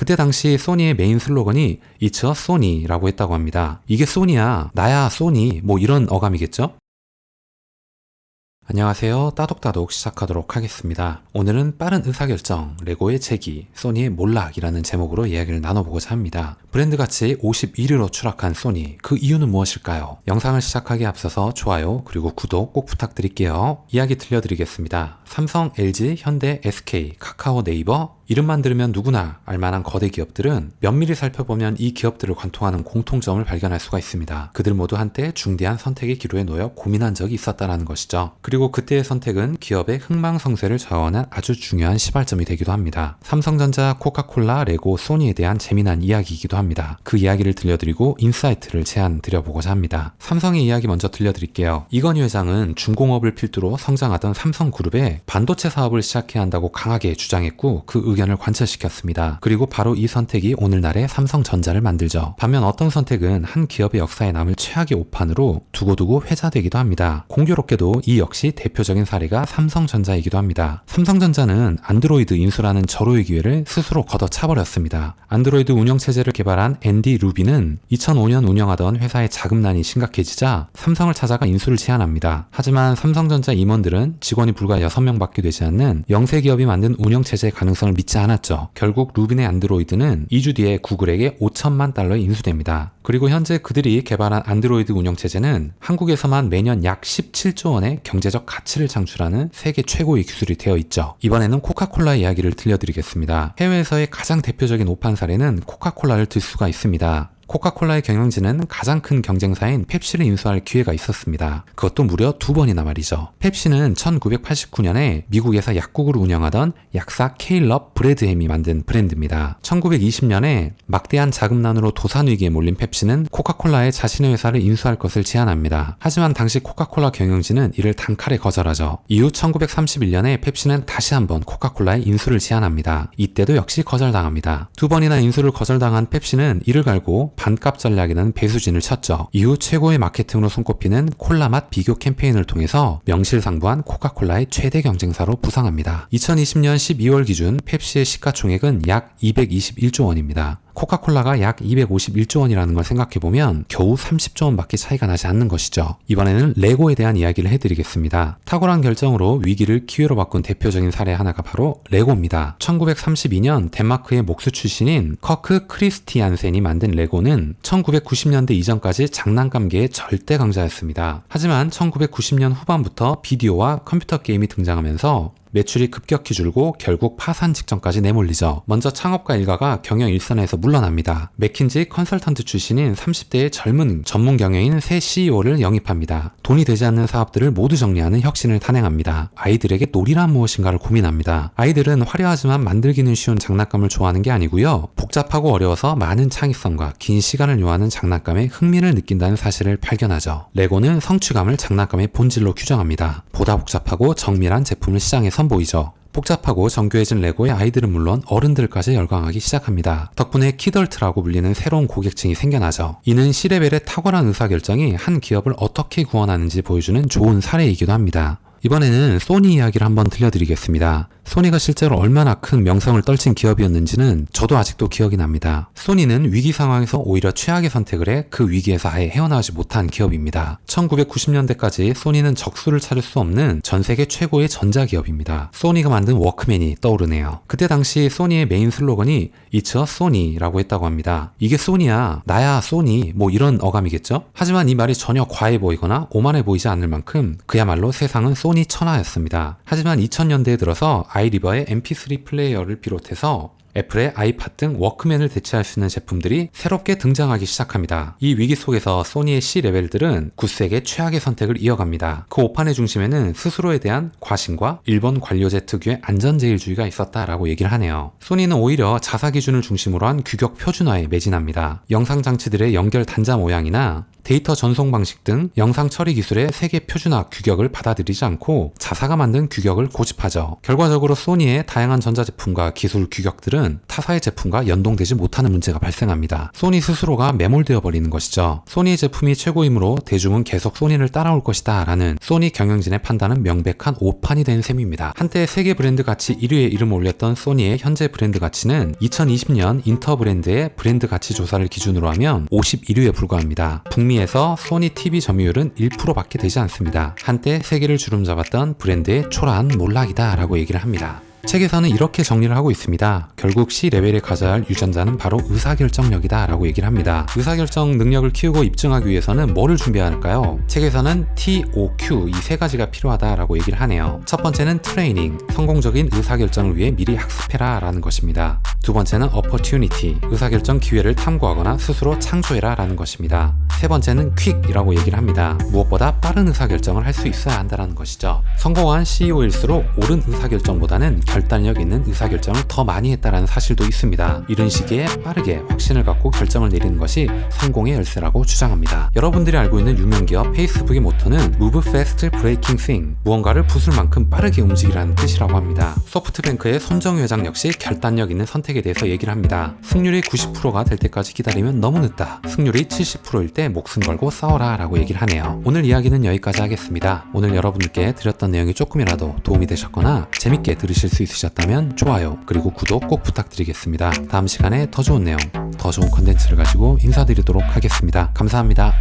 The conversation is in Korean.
그때 당시 소니의 메인 슬로건이 It's a Sony라고 했다고 합니다. 이게 소니야, 나야 소니, 뭐 이런 어감이겠죠? 안녕하세요. 따독따독 시작하도록 하겠습니다. 오늘은 빠른 의사결정, 레고의 재기, 소니의 몰락이라는 제목으로 이야기를 나눠보고자 합니다. 브랜드 가치 51위로 추락한 소니, 그 이유는 무엇일까요? 영상을 시작하기에 앞서서 좋아요, 그리고 구독 꼭 부탁드릴게요. 이야기 들려드리겠습니다. 삼성, LG, 현대, SK, 카카오, 네이버, 이름만 들으면 누구나 알만한 거대 기업들은 면밀히 살펴보면 이 기업들을 관통하는 공통점을 발견할 수가 있습니다. 그들 모두 한때 중대한 선택의 기로에 놓여 고민한 적이 있었다는 것이죠. 그리고 그때의 선택은 기업의 흥망성쇠를 좌우하는 아주 중요한 시발점이 되기도 합니다. 삼성전자, 코카콜라, 레고, 소니에 대한 재미난 이야기이기도 합니다. 그 이야기를 들려드리고 인사이트를 제안 드려보고자 합니다. 삼성의 이야기 먼저 들려드릴게요. 이건희 회장은 중공업을 필두로 성장하던 삼성그룹에 반도체 사업을 시작해야 한다고 강하게 주장했고 그 의견 의견을 관철시켰습니다. 그리고 바로 이 선택이 오늘날의 삼성전자를 만들죠. 반면 어떤 선택은 한 기업의 역사에 남을 최악의 오판으로 두고두고 회자되기도 합니다. 공교롭게도 이 역시 대표적인 사례가 삼성전자이기도 합니다. 삼성전자는 안드로이드 인수라는 절호의 기회를 스스로 걷어차버렸습니다. 안드로이드 운영체제를 개발한 앤디 루비는 2005년 운영하던 회사의 자금난이 심각해지자 삼성을 찾아가 인수를 제안합니다. 하지만 삼성전자 임원들은 직원이 불과 6명밖에 되지 않는 영세 기업이 만든 운영체제의 가능성을 믿지 않았죠. 결국 루빈의 안드로이드는 2주 뒤에 구글에게 5천만 달러에 인수됩니다. 그리고 현재 그들이 개발한 안드로이드 운영체제는 한국에서만 매년 약 17조 원의 경제적 가치를 창출하는 세계 최고의 기술이 되어 있죠. 이번에는 코카콜라 이야기를 들려드리겠습니다. 해외에서의 가장 대표적인 오판 사례는 코카콜라를 들 수가 있습니다. 코카콜라의 경영진은 가장 큰 경쟁사인 펩시를 인수할 기회가 있었습니다. 그것도 무려 두 번이나 말이죠. 펩시는 1989년에 미국에서 약국을 운영하던 약사 케일럽 브레드햄이 만든 브랜드입니다. 1920년에 막대한 자금난으로 도산 위기에 몰린 펩시는 코카콜라에 자신의 회사를 인수할 것을 제안합니다. 하지만 당시 코카콜라 경영진은 이를 단칼에 거절하죠. 이후 1931년에 펩시는 다시 한번 코카콜라에 인수를 제안합니다. 이때도 역시 거절당합니다. 두 번이나 인수를 거절당한 펩시는 이를 갈고 반값 전략이라는 배수진을 쳤죠. 이후 최고의 마케팅으로 손꼽히는 콜라 맛 비교 캠페인을 통해서 명실상부한 코카콜라의 최대 경쟁사로 부상합니다. 2020년 12월 기준 펩시의 시가총액은 약 221조 원입니다. 코카콜라가 약 251조 원이라는 걸 생각해 보면 겨우 30조 원밖에 차이가 나지 않는 것이죠. 이번에는 레고에 대한 이야기를 해드리겠습니다. 탁월한 결정으로 위기를 기회로 바꾼 대표적인 사례 하나가 바로 레고입니다. 1932년 덴마크의 목수 출신인 커크 크리스티안센이 만든 레고는 1990년대 이전까지 장난감계의 절대 강자였습니다. 하지만 1990년 후반부터 비디오와 컴퓨터 게임이 등장하면서 매출이 급격히 줄고 결국 파산 직전까지 내몰리죠. 먼저 창업가 일가가 경영 일선에서 물러납니다. 맥킨지 컨설턴트 출신인 30대의 젊은 전문 경영인 새 CEO를 영입합니다. 돈이 되지 않는 사업들을 모두 정리하는 혁신을 단행합니다. 아이들에게 놀이란 무엇인가를 고민합니다. 아이들은 화려하지만 만들기는 쉬운 장난감을 좋아하는 게 아니고요. 복잡하고 어려워서 많은 창의성과 긴 시간을 요하는 장난감에 흥미를 느낀다는 사실을 발견하죠. 레고는 성취감을 장난감의 본질로 규정합니다. 보다 복잡하고 정밀한 제품을 시장에 선보이죠. 복잡하고 정교해진 레고의 아이들은 물론 어른들까지 열광하기 시작합니다. 덕분에 키덜트라고 불리는 새로운 고객층이 생겨나죠. 이는 C레벨의 탁월한 의사결정이 한 기업을 어떻게 구원하는지 보여주는 좋은 사례이기도 합니다. 이번에는 소니 이야기를 한번 들려드리겠습니다. 소니가 실제로 얼마나 큰 명성을 떨친 기업이었는지는 저도 아직도 기억이 납니다. 소니는 위기 상황에서 오히려 최악의 선택을 해 그 위기에서 아예 헤어나오지 못한 기업입니다. 1990년대까지 소니는 적수를 찾을 수 없는 전 세계 최고의 전자기업입니다. 소니가 만든 워크맨이 떠오르네요. 그때 당시 소니의 메인 슬로건이 a Sony라고 했다고 합니다. 이게 소니야, 나야 소니, 뭐 이런 어감이겠죠? 하지만 이 말이 전혀 과해 보이거나 오만해 보이지 않을 만큼 그야말로 세상은 소니 천하였습니다. 하지만 2000년대에 들어서 아이리버의 MP3 플레이어를 비롯해서 애플의 아이팟 등 워크맨을 대체할 수 있는 제품들이 새롭게 등장하기 시작합니다. 이 위기 속에서 소니의 C레벨들은 굳세게 최악의 선택을 이어갑니다. 그 오판의 중심에는 스스로에 대한 과신과 일본 관료제 특유의 안전제일주의가 있었다라고 얘기를 하네요. 소니는 오히려 자사 기준을 중심으로 한 규격 표준화에 매진합니다. 영상 장치들의 연결 단자 모양이나 데이터 전송 방식 등 영상 처리 기술의 세계 표준화 규격을 받아들이지 않고 자사가 만든 규격을 고집하죠. 결과적으로 소니의 다양한 전자제품과 기술 규격들은 타사의 제품과 연동되지 못하는 문제가 발생합니다. 소니 스스로가 매몰되어 버리는 것이죠. 소니의 제품이 최고이므로 대중은 계속 소니를 따라올 것이다 라는 소니 경영진의 판단은 명백한 오판이 된 셈입니다. 한때 세계 브랜드 가치 1위에 이름을 올렸던 소니의 현재 브랜드 가치는 2020년 인터 브랜드의 브랜드 가치 조사를 기준으로 하면 51위에 불과합니다. 북미 에서 소니 TV 점유율은 1%밖에 되지 않습니다. 한때 세계를 주름잡았던 브랜드의 초라한 몰락이다 라고 얘기를 합니다. 책에서는 이렇게 정리를 하고 있습니다. 결국 C 레벨에 가져야 할 유전자는 바로 의사결정력이다 라고 얘기를 합니다. 의사결정 능력을 키우고 입증하기 위해서는 뭐를 준비해야 할까요? 책에서는 T, O, Q 이 세 가지가 필요하다 라고 얘기를 하네요. 첫 번째는 트레이닝, 성공적인 의사결정을 위해 미리 학습해라 라는 것입니다. 두 번째는 opportunity, 의사결정 기회를 탐구하거나 스스로 창조해라 라는 것입니다. 세 번째는 quick이라고 얘기를 합니다. 무엇보다 빠른 의사결정을 할 수 있어야 한다는 것이죠. 성공한 CEO일수록 옳은 의사결정보다는 결단력 있는 의사결정을 더 많이 했다는 사실도 있습니다. 이런 시기에 빠르게 확신을 갖고 결정을 내리는 것이 성공의 열쇠라고 주장합니다. 여러분들이 알고 있는 유명 기업 페이스북의 모토는 Move Fast Breaking Thing, 무언가를 부술 만큼 빠르게 움직이라는 뜻이라고 합니다. 소프트뱅크의 손정 회장 역시 결단력 있는 선택에 대해서 얘기를 합니다. 승률이 90%가 될 때까지 기다리면 너무 늦다. 승률이 70%일 때 목숨 걸고 싸워라 라고 얘기를 하네요. 오늘 이야기는 여기까지 하겠습니다. 오늘 여러분들께 드렸던 내용이 조금이라도 도움이 되셨거나 재밌게 들으실 수 있으셨다면 좋아요 그리고 구독 꼭 부탁드리겠습니다. 다음 시간에 더 좋은 내용, 더 좋은 컨텐츠를 가지고 인사드리도록 하겠습니다. 감사합니다.